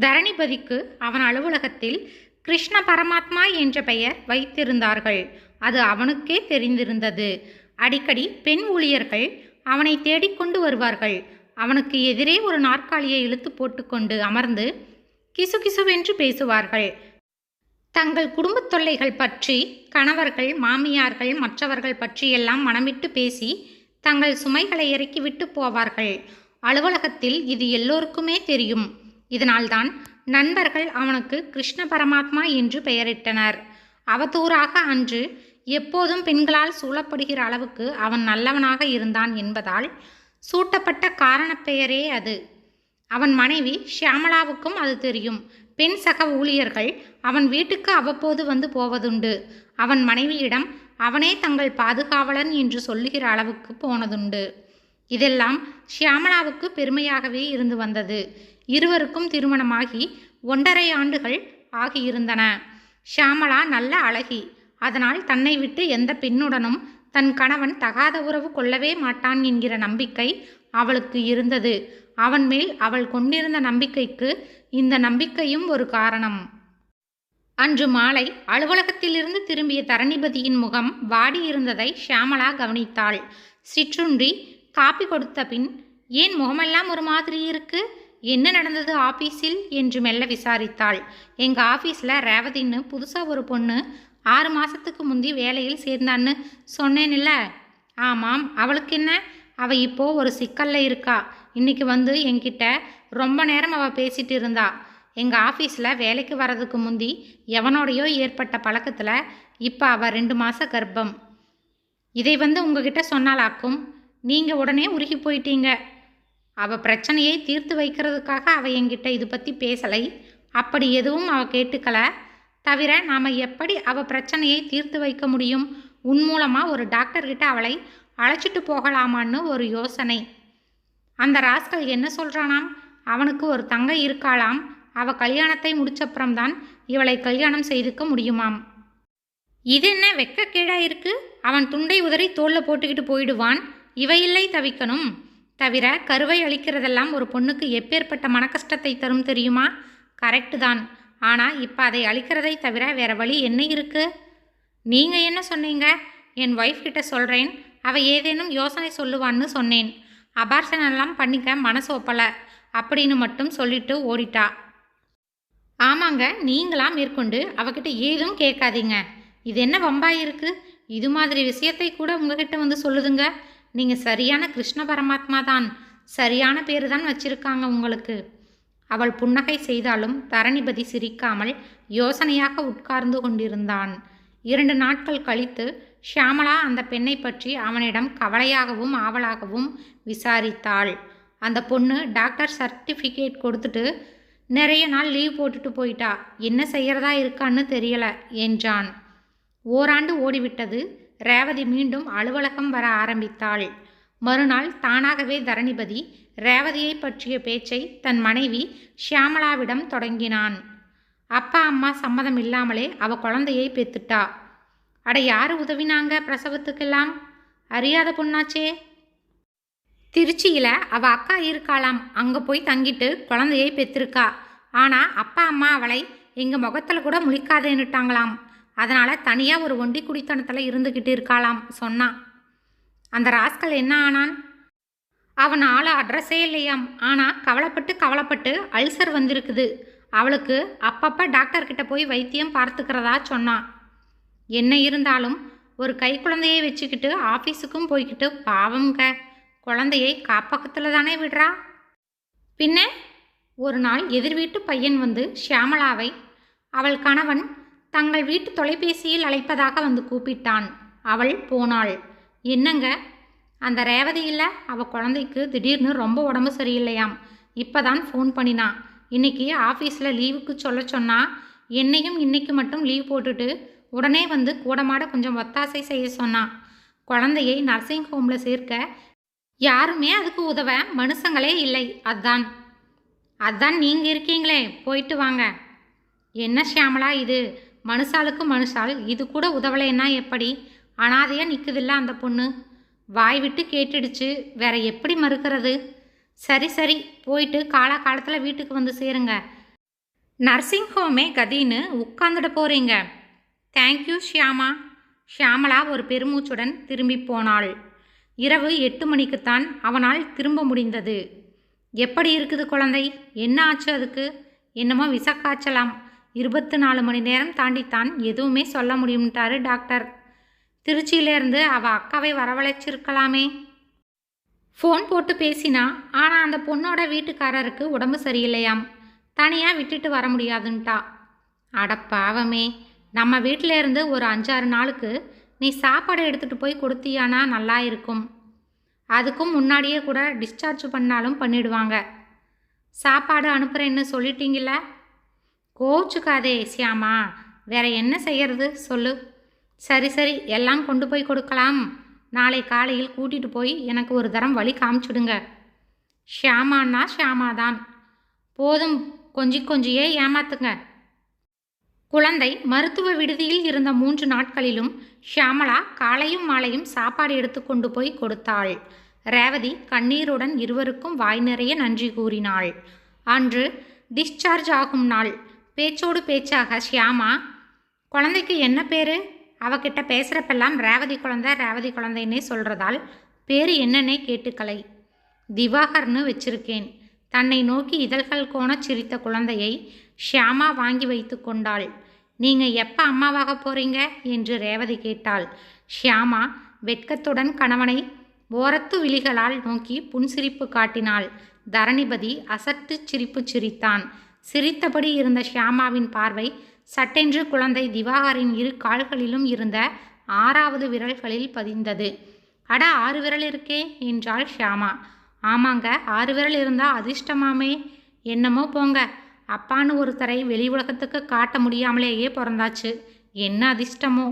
தரணிபதிக்கு அவன் அலுவலகத்தில் கிருஷ்ண பரமாத்மா என்ற பெயர் வைத்திருந்தார்கள். அது அவனுக்கே தெரிந்திருந்தது. அடிக்கடி பெண் ஊழியர்கள் அவனை தேடிக்கொண்டு வருவார்கள். அவனுக்கு எதிரே ஒரு நாற்காலியை இழுத்து போட்டுக்கொண்டு அமர்ந்து கிசுகிசுவென்று பேசுவார்கள். தங்கள் குடும்பத் தொல்லைகள் பற்றி கணவர்கள் மாமியார்கள் மற்றவர்கள் பற்றியெல்லாம் மனமிட்டு பேசி தங்கள் சுமைகளை இறக்கிவிட்டு போவார்கள். அலுவலகத்தில் இது எல்லோருக்குமே தெரியும். இதனால்தான் நண்பர்கள் அவனுக்கு கிருஷ்ண பரமாத்மா என்று பெயரிட்டனர். அவதூறாக அன்று எப்போதும் பெண்களால் சூழப்படுகிற அளவுக்கு அவன் நல்லவனாக இருந்தான் என்பதால் சூட்டப்பட்ட காரணப் பெயரே அது. அவன் மனைவி ஷியாமலாவுக்கும் அது தெரியும். பெண் சக ஊழியர்கள் அவன் வீட்டுக்கு அவ்வப்போது வந்து போவதுண்டு. அவன் மனைவியிடம் அவனே தங்கள் பாதுகாவலன் என்று சொல்லுகிற அளவுக்கு போனதுண்டு. இதெல்லாம் ஷியாமலாவுக்கு பெருமையாகவே இருந்து வந்தது. இருவருக்கும் திருமணமாகி ஒன்றரை ஆண்டுகள் ஆகியிருந்தன. ஷியாமளா நல்ல அழகி. அதனால் தன்னை விட்டு எந்த பெண்ணுடனும் தன் கணவன் தகாத உறவு கொள்ளவே மாட்டான் என்கிற நம்பிக்கை அவளுக்கு இருந்தது. அவன் மேல் அவள் கொண்டிருந்த நம்பிக்கைக்கு இந்த நம்பிக்கையும் ஒரு காரணம். அன்று மாலை அலுவலகத்திலிருந்து திரும்பிய தரணிபதியின் முகம் வாடியிருந்ததை ஷியாமளா கவனித்தாள். சிற்றுண்டி காப்பி கொடுத்த பின் ஏன் முகமெல்லாம் ஒரு மாதிரி இருக்குது என்ன நடந்தது ஆபீஸில்? என்று மெல்ல விசாரித்தாள். எங்கள் ஆஃபீஸில் ரேவதின்னு புதுசாக ஒரு பொண்ணு ஆறு மாதத்துக்கு முந்தி வேலையில் சேர்ந்தான்னு சொன்னேன்ல. ஆமாம் அவளுக்கு என்ன? அவள் இப்போ ஒரு சிக்கல்ல இருக்கா. இன்னைக்கு வந்து என்கிட்ட ரொம்ப நேரம் அவள் பேசிட்டு இருந்தா. எங்கள் ஆஃபீஸில் வேலைக்கு வரதுக்கு முந்தி எவனோடையோ ஏற்பட்ட பழக்கத்தில் இப்போ அவள் ரெண்டு மாத கர்ப்பம். இதை வந்து உங்ககிட்ட சொன்னாலாக்கும். நீங்கள் உடனே உருகி போயிட்டீங்க. அவள் பிரச்சனையை தீர்த்து வைக்கிறதுக்காக அவள் என்கிட்ட இது பற்றி பேசலை. அப்படி எதுவும் அவள் கேட்டுக்கல. தவிர நாம் எப்படி அவள் பிரச்சனையை தீர்த்து வைக்க முடியும்? உன் மூலமாக ஒரு டாக்டர்கிட்ட அவளை அழைச்சிட்டு போகலாமான்னு ஒரு யோசனை. அந்த ராஸ்கல் என்ன சொல்கிறானாம் அவனுக்கு ஒரு தங்கை இருக்காளாம். அவள் கல்யாணத்தை முடிச்சப்புறம்தான் இவளை கல்யாணம் செய்துக்க முடியுமாம். இது என்ன வெக்கக்கேடா இருக்கு? அவன் துண்டை உதறி தோளில் போட்டுக்கிட்டு போயிடுவான். இவையில்லை தவிக்கணும். தவிர கருவை அளிக்கிறதெல்லாம் ஒரு பொண்ணுக்கு எப்பேற்பட்ட மனக்கஷ்டத்தை தரும் தெரியுமா? கரெக்டு தான். ஆனால் இப்போ அதை அளிக்கிறதை தவிர வேறு வழி என்ன இருக்கு? நீங்கள் என்ன சொன்னீங்க? என் ஒய்ஃப் கிட்ட சொல்கிறேன் அவள் ஏதேனும் யோசனை சொல்லுவான்னு சொன்னேன். அபார்ஷன் எல்லாம் பண்ணிக்க மனசு ஒப்பலை. அப்படின்னு மட்டும் சொல்லிட்டு ஓடிட்டா. ஆமாங்க நீங்களா மேற்கொண்டு அவகிட்ட ஏதும் கேட்காதீங்க. இது என்ன வம்பாய் இருக்குது இது மாதிரி விஷயத்தை கூட உங்ககிட்ட வந்து சொல்லுதுங்க. நீங்கள் சரியான கிருஷ்ண பரமாத்மா தான். சரியான பேர் தான் வச்சிருக்காங்க உங்களுக்கு. அவள் புன்னகை செய்தாலும் தரணிபதி சிரிக்காமல் யோசனையாக உட்கார்ந்து கொண்டிருந்தான். இரண்டு நாட்கள் கழித்து ஷியாமளா அந்த பெண்ணை பற்றி அவனிடம் கவலையாகவும் ஆவலாகவும் விசாரித்தாள். அந்த பொண்ணு டாக்டர் சர்டிஃபிகேட் கொடுத்துட்டு நிறைய நாள் லீவ் போட்டுட்டு போயிட்டா. என்ன செய்யறதா இருக்கான்னு தெரியல என்றான். ஓராண்டு ஓடிவிட்டது. ரேவதி மீண்டும் அலுவலகம் வர ஆரம்பித்தாள். மறுநாள் தானாகவே தரணிபதி ரேவதியை பற்றிய பேச்சை தன் மனைவி ஷியாமளாவிடம் தொடங்கினான். அப்பா அம்மா சம்மதம் இல்லாமலே அவ குழந்தையை பெத்துட்டா அட யார் உதவினாங்க பிரசவத்துக்கெல்லாம்? அறியாத பொண்ணாச்சே. திருச்சியில் அவ அக்கா இருக்காளாம். அங்கே போய் தங்கிட்டு குழந்தையை பெற்றிருக்கா. ஆனால் அப்பா அம்மா அவளை எங்கள் முகத்தில் கூட முழிக்காதேன்னுட்டாங்களாம். அதனால் தனியாக ஒரு ஒண்டி குடித்தனத்தில் இருந்துக்கிட்டு இருக்காளாம் சொன்னான் அந்த ராஸ்கல் என்ன ஆனான்? அவன் ஆளை அட்ரஸே இல்லையாம். ஆனால் கவலைப்பட்டு கவலைப்பட்டு அல்சர் வந்திருக்குது. அவளுக்கு அப்பப்போ டாக்டர்கிட்ட போய் வைத்தியம் பார்த்துக்கிறதா சொன்னான் என்ன இருந்தாலும் ஒரு கை குழந்தையை வச்சுக்கிட்டு ஆஃபீஸுக்கும் போய்கிட்டு பாவம்க குழந்தையை காப்பகத்தில் தானே விடுறா? பின்ன ஒரு நாள் எதிர் வீட்டு பையன் வந்து ஷியாமலாவை அவள் கணவன் தங்கள் வீட்டு தொலைபேசியில் அழைப்பதாக வந்து கூப்பிட்டான். அவள் போனாள். என்னங்க? அந்த ரேவதி இல்லை? அவள் குழந்தைக்கு திடீர்னு ரொம்ப உடம்பு சரியில்லையாம். இப்போ தான் ஃபோன் பண்ணினான் இன்னைக்கு ஆஃபீஸில் லீவுக்கு சொல்ல சொன்னா என்னையும் இன்னைக்கு மட்டும் லீவ் போட்டுட்டு உடனே வந்து கூடமாட கொஞ்சம் ஒத்தாசை செய்ய சொன்னான் குழந்தையை நர்சிங் ஹோமில் சேர்க்க யாருமே அதுக்கு உதவ மனுஷங்களே இல்லை. அதான். அதான் நீங்கள் இருக்கீங்களே. போயிட்டு வாங்க. என்ன ஷியாமலா இது? மனுஷாளுக்கு மனுஷால் இது கூட உதவலைன்னா எப்படி? அனாதையாக நிற்குதில்ல அந்த பொண்ணு? வாய் விட்டு கேட்டுடுச்சு வேற எப்படி மறுக்கிறது? சரி சரி போயிட்டு காலா காலத்தில் வீட்டுக்கு வந்து சேருங்க. நர்சிங் ஹோமே கதின்னு உட்காந்துட போகிறீங்க தேங்க்யூ ஷியாமா. ஷியாமலா ஒரு பெருமூச்சுடன் திரும்பி போனாள். இரவு எட்டு மணிக்குத்தான் அவனால் திரும்ப முடிந்தது. எப்படி இருக்குது குழந்தை? என்ன ஆச்சு அதுக்கு? என்னமோ விசக்காய்ச்சலாம். இருபத்தி நாலு மணி நேரம் தாண்டித்தான் எதுவுமே சொல்ல முடியும்ட்டாரு டாக்டர். திருச்சியிலேருந்து அவள் அக்காவை வரவழைச்சிருக்கலாமே. ஃபோன் போட்டு பேசினா ஆனால் அந்த பொண்ணோட வீட்டுக்காரருக்கு உடம்பு சரியில்லையாம். தனியாக விட்டுட்டு வர முடியாதுன்ட்டா. அட பாவமே நம்ம வீட்டிலேருந்து ஒரு அஞ்சாறு நாளுக்கு நீ சாப்பாடு எடுத்துகிட்டு போய் கொடுத்தியானா நல்லா இருக்கும். அதுக்கும் முன்னாடியே கூட டிஸ்சார்ஜ் பண்ணாலும் பண்ணிடுவாங்க. சாப்பாடு அனுப்புகிறேன்னு சொல்லிட்டீங்கள கோச்சுக்காதே சியாமா. வேற என்ன செய்யறது சொல்லு. சரி சரி எல்லாம் கொண்டு போய் கொடுக்கலாம். நாளை காலையில் கூட்டிகிட்டு போய் எனக்கு ஒரு தரம் வழி காமிச்சுடுங்க. ஷியாமான்னா ஷியாமா தான் போதும் கொஞ்சி கொஞ்சியே ஏமாத்துங்க. குழந்தை மருத்துவ விடுதியில் இருந்த மூன்று நாட்களிலும் ஷியாமளா காலையும் மாலையும் சாப்பாடு எடுத்து கொண்டு போய் கொடுத்தாள். ரேவதி கண்ணீருடன் இருவருக்கும் வாய் நிறைய நன்றி கூறினாள். அன்று டிஸ்சார்ஜ் ஆகும் நாள். பேச்சோடு பேச்சாக ஷியாமா குழந்தைக்கு என்ன பேர்? அவகிட்ட பேசுகிறப்பெல்லாம் ரேவதி குழந்தை ரேவதி குழந்தைன்னே சொல்கிறதால் பேர் என்னன்னே கேட்டுக்கலை. திவாகர்னு வச்சிருக்கேன். தன்னை நோக்கி இதழ்கள் கோணச் சிரித்த குழந்தையை ஷியாமா வாங்கி வைத்து கொண்டாள். நீங்கள் எப்போ அம்மாவாக போகிறீங்க என்று ரேவதி கேட்டாள். ஷியாமா வெட்கத்துடன் கணவனை ஓரத்து விழிகளால் நோக்கி புன்சிரிப்பு காட்டினாள். தரணிபதி அசட்டு சிரிப்பு சிரித்தான். சிரித்தபடி இருந்த ஷியாமாவின் பார்வை சட்டென்று குழந்தை திவாகரின் இரு கால்களிலும் இருந்த ஆறாவது விரல்களில் பதிந்தது. அட ஆறு விரல் இருக்கே என்றாள் ஷியாமா. ஆமாங்க ஆறு விரல் இருந்தால் அதிர்ஷ்டமாமே. என்னமோ போங்க அப்பான்னு ஒருத்தரை வெளி உலகத்துக்கு காட்ட முடியாமலேயே பிறந்தாச்சு. என்ன அதிர்ஷ்டமோ?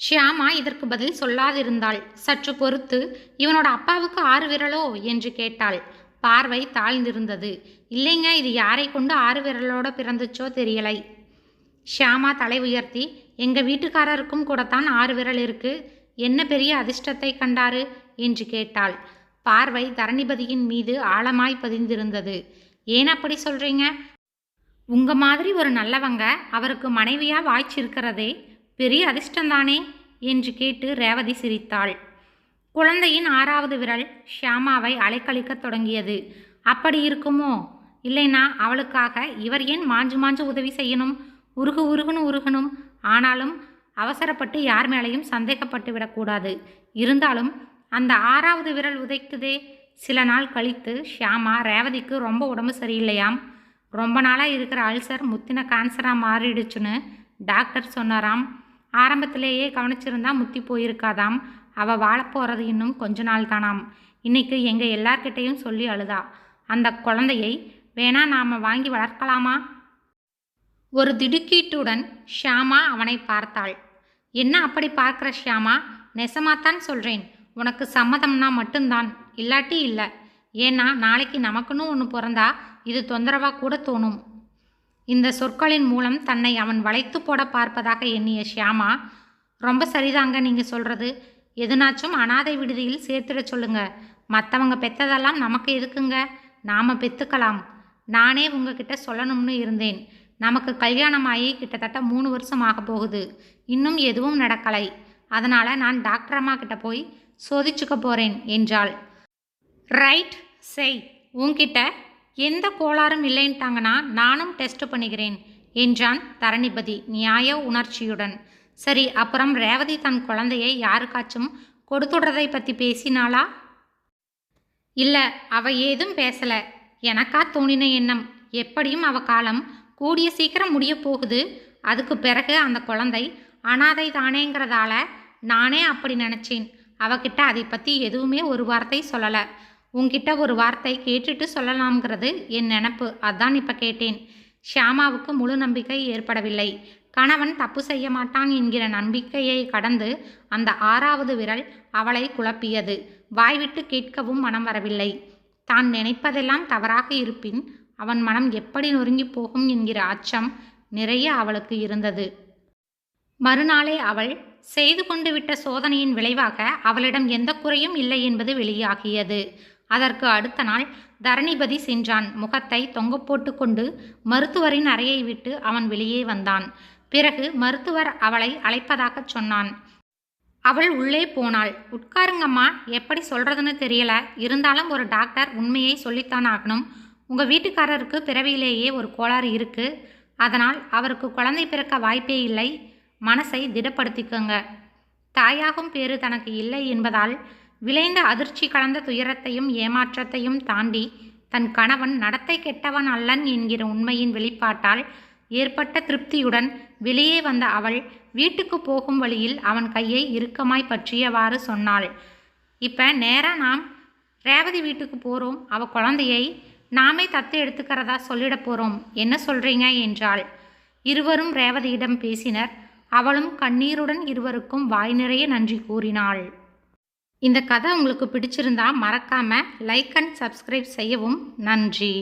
ஷியாமா இதற்கு பதில் சொல்லாதிருந்தாள். சற்று பொறுத்து இவனோட அப்பாவுக்கு ஆறு விரலோ? என்று கேட்டாள். பார்வை தாழ்ந்திருந்தது. இல்லைங்க இது யாரை கொண்டு ஆறு விரலோட பிறந்துச்சோ தெரியலை. ஷியாமா தலை உயர்த்தி எங்கள் வீட்டுக்காரருக்கும் கூடத்தான் ஆறு விரல் இருக்கு. என்ன பெரிய அதிர்ஷ்டத்தை கண்டாரு? என்று கேட்டாள். பார்வை தரணிபதியின் மீது ஆழமாய் பதிந்திருந்தது. ஏன் அப்படி சொல்கிறீங்க உங்கள் மாதிரி ஒரு நல்லவங்க அவருக்கு மனைவியாக வாய்ச்சிருக்கிறதே பெரிய அதிர்ஷ்டந்தானே என்று கேட்டு ரேவதி சிரித்தாள். குழந்தையின் ஆறாவது விரல் ஷியாமாவை அலைக்கழிக்கத் தொடங்கியது. அப்படி இருக்குமோ? இல்லைனா அவளுக்காக இவர் ஏன் மாஞ்சு மாஞ்சு உதவி செய்யணும்? உருகு உருகுன்னு உருகணும். ஆனாலும் அவசரப்பட்டு யார் மேலேயும் சந்தேகப்பட்டு விடக்கூடாது. இருந்தாலும் அந்த ஆறாவது விரல் உதைக்குதே சில நாள் கழித்து ஷியாமா ரேவதிக்கு ரொம்ப உடம்பு சரியில்லையாம். ரொம்ப நாளாக இருக்கிற அல்சர் முத்தின கேன்சராக மாறிடுச்சுன்னு டாக்டர் சொன்னாராம். ஆரம்பத்திலேயே கவனிச்சிருந்தா முத்தி போயிருக்காதாம். அவள் வாழப்போகிறது இன்னும் கொஞ்ச நாள் தானாம். இன்னைக்கு எங்கள் எல்லார்கிட்டையும் சொல்லி அழுதா. அந்த குழந்தையை வேணா நாம் வாங்கி வளர்க்கலாமா? ஒரு திடுக்கீட்டுடன் ஷியாமா அவனை பார்த்தாள். என்ன அப்படி பார்க்குற ஷியாமா? நெசமாத்தான் சொல்கிறேன் உனக்கு சம்மதம்னா மட்டும்தான். இல்லாட்டி இல்லை. ஏன்னா நாளைக்கு நமக்குன்னு ஒன்று பிறந்தா இது தொந்தரவாக கூட தோணும். இந்த சொற்களின் மூலம் தன்னை அவன் வளைத்து போட பார்ப்பதாக எண்ணிய ஷியாமா ரொம்ப சரிதாங்க நீங்கள் சொல்கிறது எதுனாச்சும் அனாதை விடுதியில் சேர்த்துட சொல்லுங்க. மற்றவங்க பெற்றதெல்லாம் நமக்கு எதுக்குங்க? நாம் பெற்றுக்கலாம் நானே உங்ககிட்ட சொல்லணும்னு இருந்தேன். நமக்கு கல்யாணம் ஆகி கிட்டத்தட்ட மூணு வருஷம் ஆக போகுது. இன்னும் எதுவும் நடக்கலை. அதனால் நான் டாக்டர் அம்மா கிட்ட போய் சோதிச்சுக்க போகிறேன் என்றாள். ரைட் செய். உன்கிட்ட எந்த கோளாறும் இல்லைன்ட்டாங்கன்னா நானும் டெஸ்ட் பண்ணிக்கிறேன் என்றான் தரணிபதி நியாய உணர்ச்சியுடன். சரி அப்புறம் ரேவதி தன் குழந்தையை யாருக்காச்சும் கொடுத்துடுறதை பற்றி பேசினாளா? இல்லை அவ ஏதும் பேசலை. எனக்கா தோணின எண்ணம். எப்படியும் அவ காலம் கூடிய சீக்கிரம் முடிய போகுது. அதுக்கு பிறகு அந்த குழந்தை அனாதை தானேங்கிறதால நானே அப்படி நினச்சேன். அவகிட்ட அதை பற்றி எதுவுமே ஒரு வார்த்தை சொல்லலை. உங்ககிட்ட ஒரு வார்த்தை கேட்டுட்டு சொல்லலாம்ங்கிறது என் நினப்பு. அதான் இப்போ கேட்டேன். ஷியாமாவுக்கு முழு நம்பிக்கை ஏற்படவில்லை. கணவன் தப்பு செய்ய மாட்டான் என்கிற நம்பிக்கையை கடந்து அந்த ஆறாவது விரல் அவளை குழப்பியது. வாய்விட்டு கேட்கவும் மனம் வரவில்லை. தான் நினைப்பதெல்லாம் தவறாக இருப்பின் அவன் மனம் எப்படி நொறுங்கி போகும் என்கிற அச்சம் நிறைய அவளுக்கு இருந்தது. மறுநாளே அவள் செய்து கொண்டு விட்ட சோதனையின் விளைவாக அவளிடம் எந்த குறையும் இல்லை என்பது வெளியாகியது. அதற்கு அடுத்த நாள் தரணிபதி சென்றான். முகத்தை தொங்க போட்டுக்கொண்டு மருத்துவரின் அறையை விட்டு அவன் வெளியே வந்தான். பிறகு மருத்துவர் அவளை அழைப்பதாகச் சொன்னான். அவள் உள்ளே போனாள். உட்காருங்கம்மா எப்படி சொல்றதுன்னு தெரியல. இருந்தாலும் ஒரு டாக்டர் உண்மையை சொல்லித்தான் ஆகணும். உங்கள் வீட்டுக்காரருக்கு பிறவியிலேயே ஒரு கோளாறு இருக்கு. அதனால் அவருக்கு குழந்தை பிறக்க வாய்ப்பே இல்லை. மனசை திடப்படுத்திக்கோங்க. தாயாகும் பேறு தனக்கு இல்லை என்பதால் விளைந்த அதிர்ச்சி கலந்த துயரத்தையும் ஏமாற்றத்தையும் தாண்டி தன் கணவன் நடத்தை கெட்டவன் அல்லன் என்கிற உண்மையின் வெளிப்பாட்டால் ஏற்பட்ட திருப்தியுடன் வெளியே வந்த அவள் வீட்டுக்கு போகும் வழியில் அவன் கையை இறுக்கமாய் பற்றியவாறு சொன்னாள். இப்போ நேராக நாம் ரேவதி வீட்டுக்கு போகிறோம் அவள் குழந்தையை நாமே தத்து எடுத்துக்கிறதா சொல்லிட போகிறோம் என்ன சொல்கிறீங்க என்றாள். இருவரும் ரேவதியிடம் பேசினர். அவளும் கண்ணீருடன் இருவருக்கும் வாய் நிறைய நன்றி கூறினாள். இந்த கதை உங்களுக்கு பிடிச்சிருந்தா மறக்காமல் லைக் அண்ட் சப்ஸ்கிரைப் செய்யவும் நன்றி.